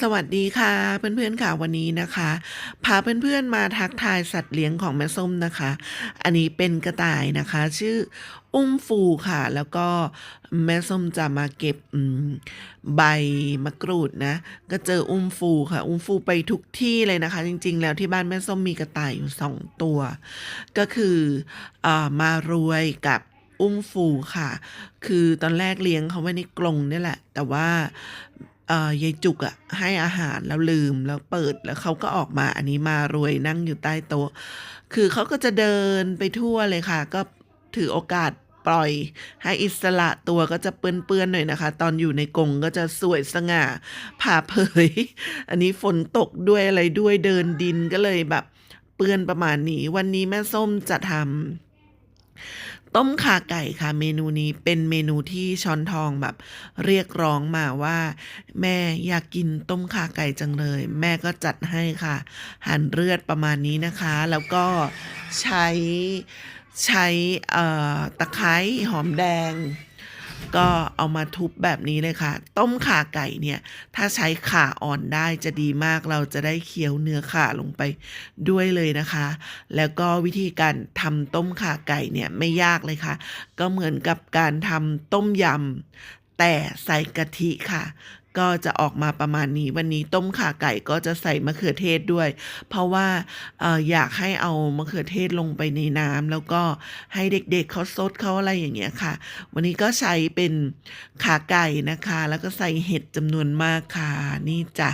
สวัสดีค่ะเพื่อนๆค่ะวันนี้นะคะพาเพื่อนๆมาทักทายสัตว์เลี้ยงของแม่ส้มนะคะ อันนี้เป็นกระต่ายนะคะ ชื่ออุ้มฟูค่ะ แล้วก็แม่ส้มจะมาเก็บใบมะกรูดนะ ก็เจออุ้มฟูค่ะ อุ้มฟูไปทุกที่เลยนะคะ จริง ๆ แล้วที่บ้านแม่ส้มมีกระต่ายอยู่สองตัว ก็คือเอ่อมารวยกับอุ้มฟูค่ะ คือตอนแรกเลี้ยงเขาไว้ในกรงนี่แหละ แต่ว่า ยายจุกอะให้อาหารแล้วลืมแล้วเปิดแล้วเขาก็ออกมาอันนี้มารวยนั่งอยู่ใต้โต๊ะ คือเขาก็จะเดินไปทั่วเลยค่ะ ก็ถือโอกาสปล่อย ให้อิสระตัวก็จะเปื้อนๆหน่อยนะคะ ตอนอยู่ในกรงก็จะสวยสง่าผ่าเผย อันนี้ฝนตกด้วยอะไรด้วยเดินดินก็เลยแบบ เปื้อนประมาณนี้ วันนี้แม่ส้มจะทำ ต้มขาไก่ค่ะ เมนูนี้เป็นเมนูที่ช้อนทองแบบ เรียกร้องมาว่า แม่อยากกินต้มขาไก่จังเลย แม่ก็จัดให้ค่ะ หั่นเลือดประมาณนี้นะคะ แล้วก็ใช้ใช้ตะไคร้หอมแดง ก็เอามาทุบแบบนี้เลยค่ะ ต้มขาไก่เนี่ย ถ้าใช้ขาอ่อนได้จะดีมากเราจะได้เคี้ยวเนื้อขาลงไปด้วยเลยนะคะ แล้วก็วิธีการทำต้มขาไก่เนี่ยไม่ยากเลยค่ะ ก็เหมือนกับการทำต้มยำแต่ใส่กะทิค่ะ ก็จะออกมาประมาณนี้ วันนี้ต้มข่าไก่ก็จะใส่มะเขือเทศด้วย เพราะว่าอออยากให้เอามะเขือเทศลงไปในน้ำแล้วก็ให้เด็กๆเขาซดเขาอะไรอย่างเงี้ยค่ะ วันนี้ก็ใช้เป็นขาไก่นะคะ แล้วก็ใส่เห็ดจำนวนมากค่ะนี่จ้ะ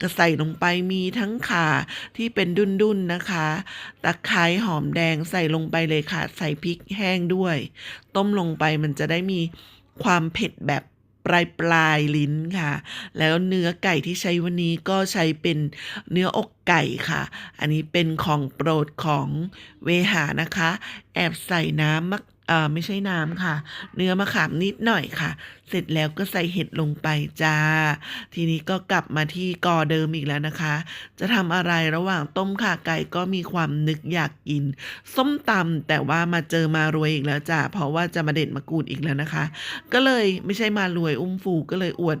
ก็ใส่ลงไปมีทั้งขาที่เป็นดุนๆนะคะตะไคร้หอมแดงใส่ลงไปเลยค่ะ ใส่พริกแห้งด้วย ต้มลงไปมันจะได้มีความเผ็ดแบบ ปลายปลายลิ้นค่ะ แล้วเนื้อไก่ที่ใช้วันนี้ก็ใช้เป็นเนื้ออกไก่ค่ะ อันนี้เป็นของโปรดของเวหานะคะ แอบใส่น้ำมะ เอ่อไม่ใช่น้ำค่ะ เนื้อมะขามนิดหน่อยค่ะ เสร็จแล้วก็ใส่เห็ดลงไปจ้า ทีนี้ก็กลับมาที่กอเดิมอีกแล้วนะคะ จะทำอะไรระหว่างต้มข่าไก่ก็มีความนึกอยากกิน ส้มตำแต่ว่ามาเจอมารวยอีกแล้วจ้าเพราะว่าจะมาเด็ดมะกรูดอีกแล้วนะคะ ก็เลยไม่ใช่มารวยอุ้มฟูก็เลยอวด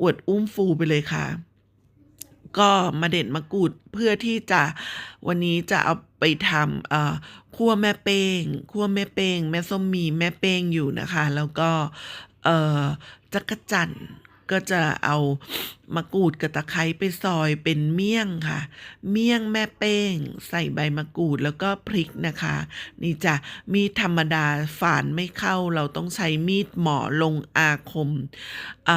อวดอุ้มฟูไปเลยค่ะ ก็มาเด็ดมะกรูดเพื่อที่จะวันนี้จะเอาไปทำเอ่อคั่วแม่เป้งคั่วแม่เป้งแม่ส้มมีแม่เป้งอยู่นะคะ แล้วก็เอ่อจักรจั่น ก็จะเอามะกรูดกับตะไคร้ไปซอยเป็นเมี่ยงค่ะ เมี่ยงแม่เป้ง ใส่ใบมะกรูดแล้วก็พริกนะคะ นี่จะมีธรรมดาฝานไม่เข้าเราต้องใช้มีดหมอลงอาคม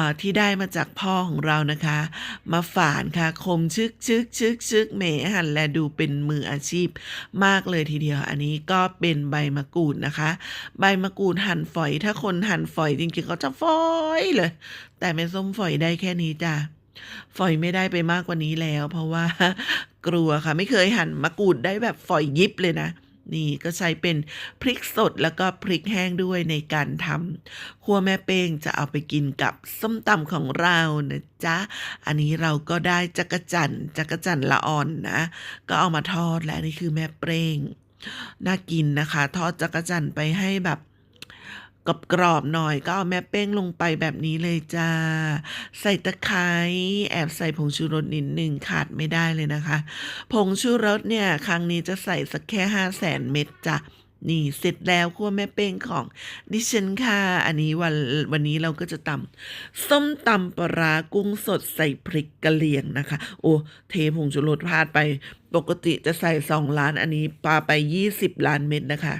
าที่ได้มาจากพ่อของเรานะคะ มาฝานค่ะคมชึกชึกชึกชึกแหมหันและดูเป็นมืออาชีพมากเลยทีเดียว อันนี้ก็เป็นใบมะกรูดนะคะ ใบมะกรูดหั่นฝอยถ้าคนหั่นฝอยจริงๆเขาจะฝอยเลย แต่แม่ส้มฝอยได้แค่นี้จ้ะฝอยไม่ได้ไปมากกว่านี้แล้ว เพราะว่า กลัวค่ะ ไม่เคยหั่นมะกรูดได้แบบฝอยยิบเลยนะนี่ก็ใช้เป็นพริกสดแล้วก็พริกแห้งด้วยในการทำคั่วแม่เป้งจะเอาไปกินกับส้มตำของเรานะจ๊ะ อันนี้เราก็ได้จักรจันจักรจันละอ่อนนะ ก็เอามาทอดและนี่คือแม่เป้งน่ากินนะคะ ทอดจักรจันไปให้แบบ กรอบๆหน่อยก็เอาแม่เป้งลงไปแบบนี้เลยจ้า ใส่ตะไคร้แอบใส่ผงชูรสนิดหนึ่งขาดไม่ได้เลยนะคะ ผงชูรสเนี่ย ครั้งนี้จะใส่สักแค่ห้าแสนเม็ดจ้ะนี่เสร็จแล้วคั่วแม่เป้งของดิฉันค่ะ อันนี้วันวันนี้เราก็จะตำส้มตำปลากุ้งสดใส่พริกกะเหรี่ยงนะคะ โอ้เทผงชูรสพลาดไป ปกติจะใส่สองล้านอันนี้ปาไปยี่สิบล้านเม็ดนะคะ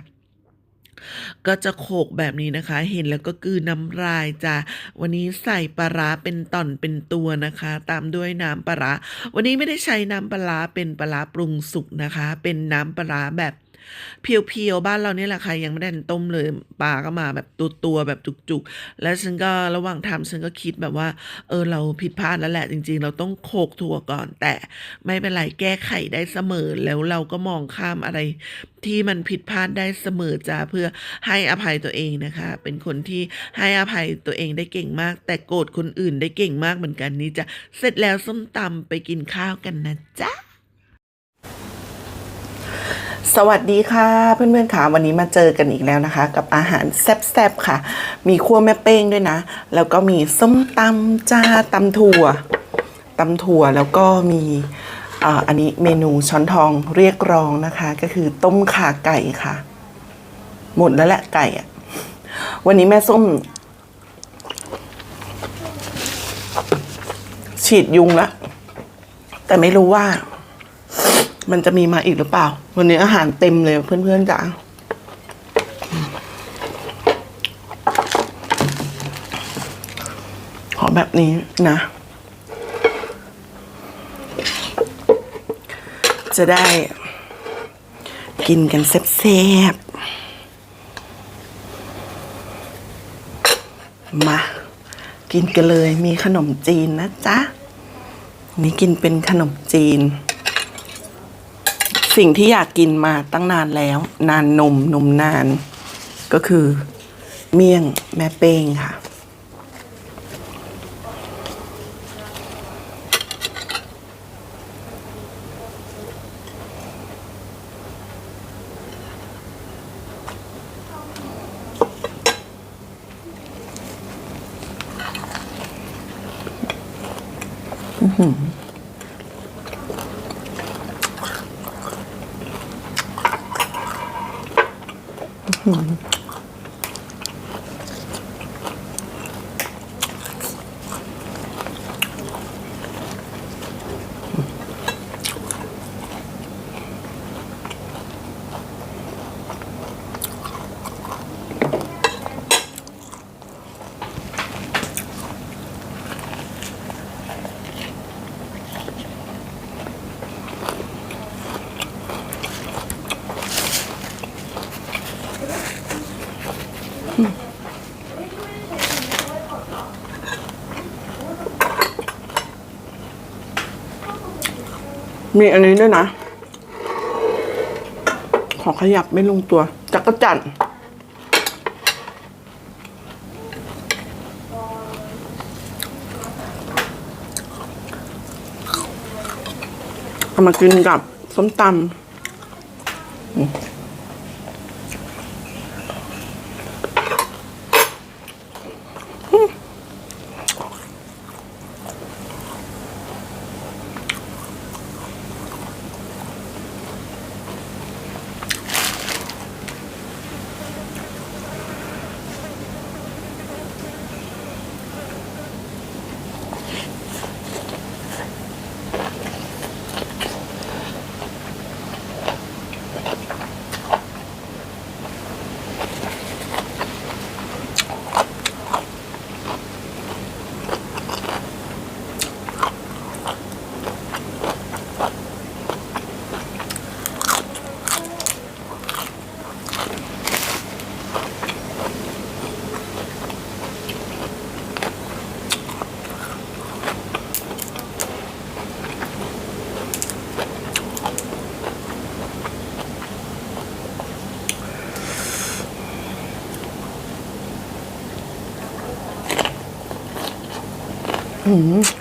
ก็จะโขกแบบนี้นะคะ เห็นแล้วก็กลืนน้ำลายจ้ะวันนี้ใส่ปลาร้าเป็นต่อนเป็นตัวนะคะ ตามด้วยน้ำปลาร้าวันนี้ไม่ได้ใช้น้ำปลาร้าเป็นปลาร้าปรุงสุกนะคะ เป็นน้ำปลาร้าแบบ เพียวๆบ้านเราเนี่ยแหละค่ะยังไม่ได้ต้มเลยปลาก็มาแบบตัวๆแบบจุกๆ แล้วฉันก็ระหว่างทำฉันก็คิดแบบว่า เออเราผิดพลาดแล้วแหละจริง ๆ เราต้องโขกถั่วก่อน แต่ไม่เป็นไรแก้ไขได้เสมอแล้วเราก็มองข้ามอะไร ที่มันผิดพลาดได้เสมอจ้าเพื่อให้อภัยตัวเองนะคะ เป็นคนที่ให้อภัยตัวเองได้เก่งมาก แต่โกรธคนอื่นได้เก่งมากเหมือนกันนี่จะเสร็จแล้วส้มตำไปกินข้าวกันนะจ๊ะ สวัสดีค่ะ เพื่อนๆค่ะวันนี้มาเจอกันอีกแล้วนะคะ กับอาหารแซ่บๆค่ะ มีคั่วแม่เป้งด้วยนะ แล้วก็มีส้มตำจ้าตำถั่วตำถั่วแล้วก็มีอ,อันนี้เมนูช้อนทองเรียกร้องนะคะ ก็คือต้มข่าไก่ค่ะ หมดแล้วแหละไก่อะวันนี้แม่ส้ม ฉีดยุงแล้วแต่ไม่รู้ว่า มันจะมีมาอีกหรือเปล่า วันนี้อาหารเต็มเลยเพื่อนๆจ๋าขอแบบนี้นะ จะได้กินกันแซ่บๆ มา กินกันเลยมีขนมจีนนะจ๊ะ นี่กินเป็นขนมจีน สิ่งที่อยากกินมาตั้งนานแล้ว นานนมนมนาน ก็คือเมี่ยงแม่เป้งค่ะ morning. มีอันนี้ด้วยนะ ขอขยับไม่ลงตัว จักรจันทร์เอามากินกับส้มตำ อ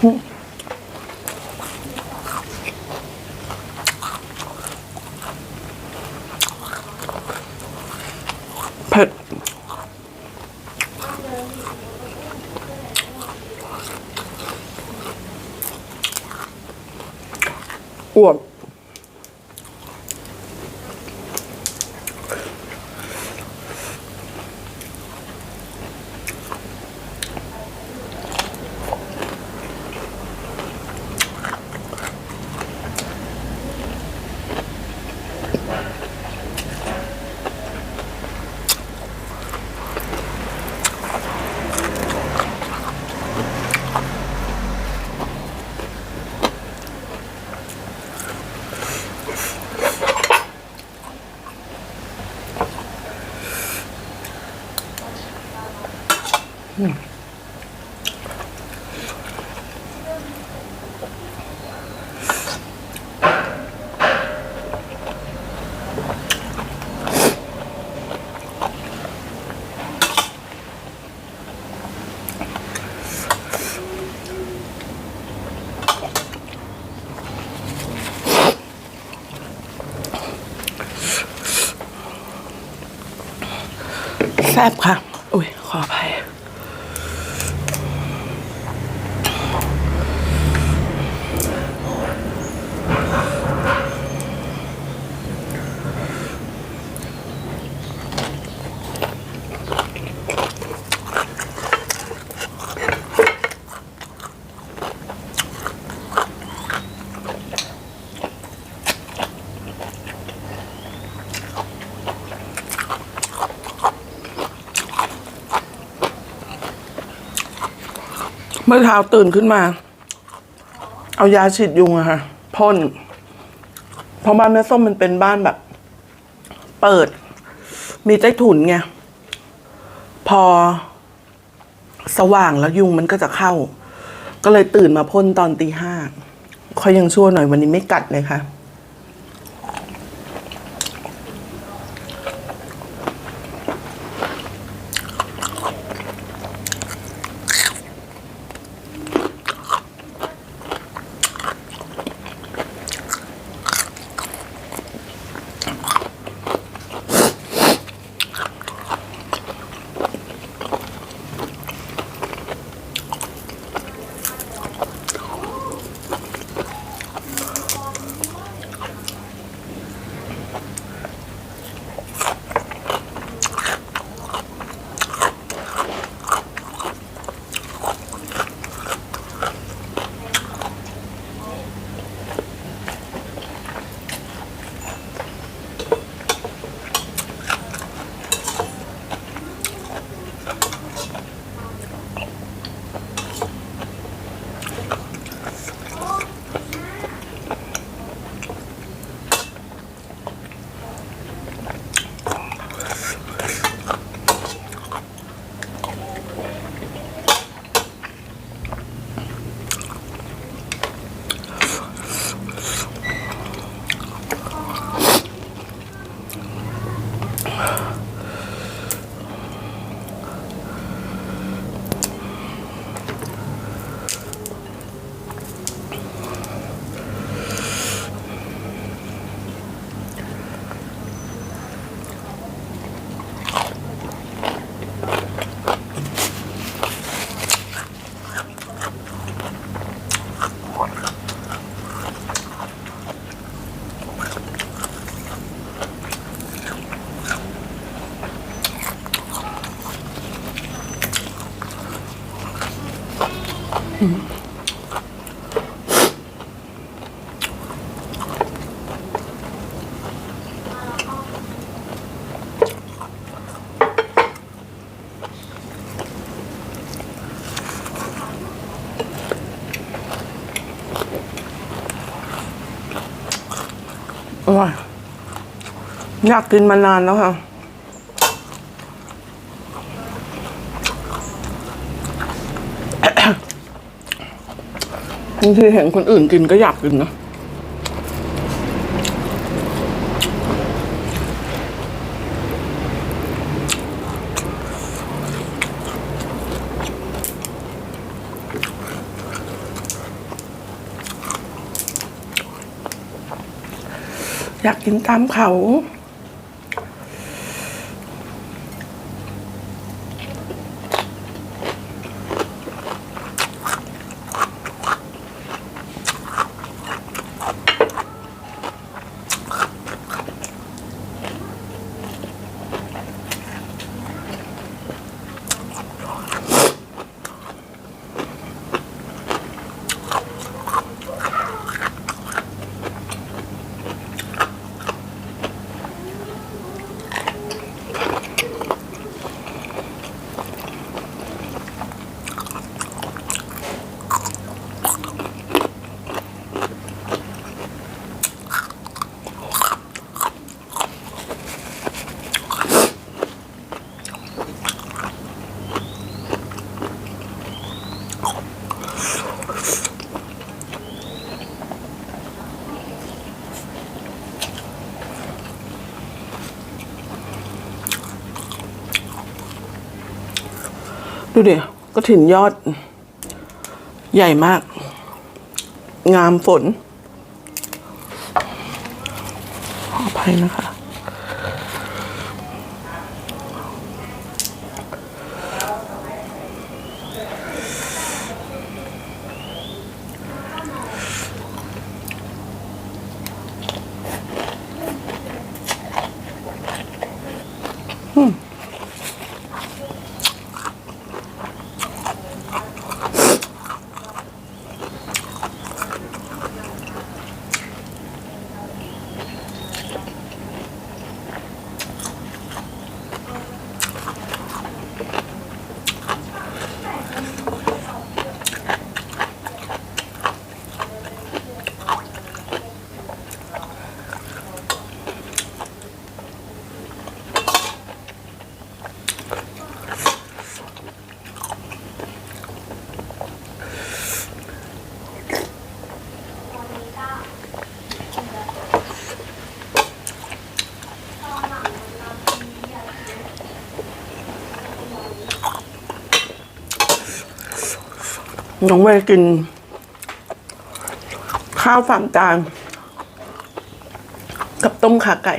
嗯 ซ่บค่ะ อุ้ยขออภัย เมื่อเช้าตื่นขึ้นมา เอายาฉีดยุงอะค่ะพ่นเพราะบ้านแม่ส้มมันเป็นบ้านแบบ เปิด มีใต้ถุนไงพอ สว่างแล้วยุงมันก็จะเข้า ก็เลยตื่นมาพ่นตอนตีห้าคอยยังชั่วหน่อยวันนี้ไม่กัดเลยค่ะ อยากกินมานานแล้วค่ะ บางทีเห็นคนอื่นกินก็อยากกินนะอยากกินตามเขา ดูดิก็ถิ่นยอด ใหญ่มาก งามฝน ขออภัยนะคะ น้องเวกิน ข้าวสามจานกับต้มขาไก่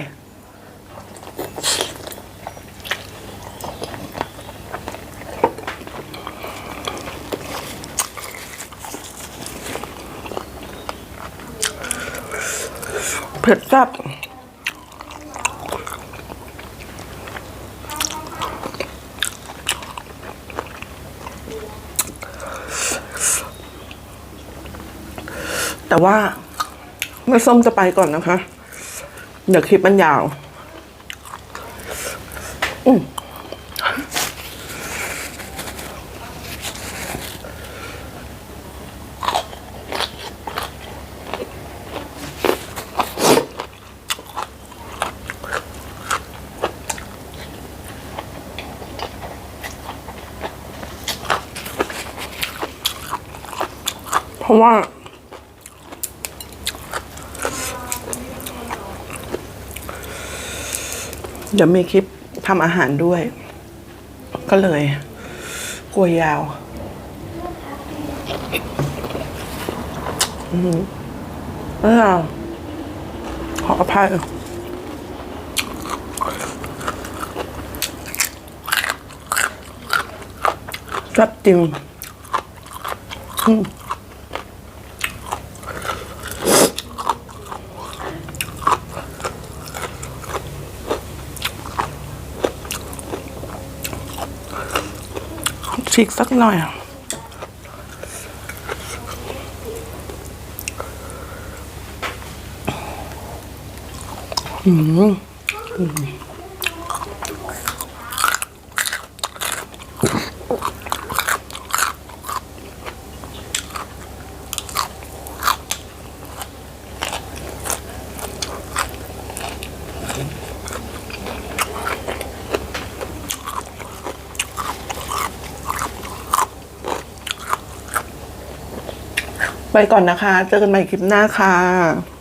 เผ็ดแซ่บ แต่ว่าแม่ส้มจะไปก่อนนะคะ เดี๋ยวคลิปมันยาว เดี๋ยวมีคลิปทำอาหารด้วย ก็เลยกลัวยาวอือหืออ้าวขออภัยจับจริงอืม ฉีกสักหน่อยอะอืมอืม ไปก่อนนะคะ เจอกันใหม่คลิปหน้าค่ะ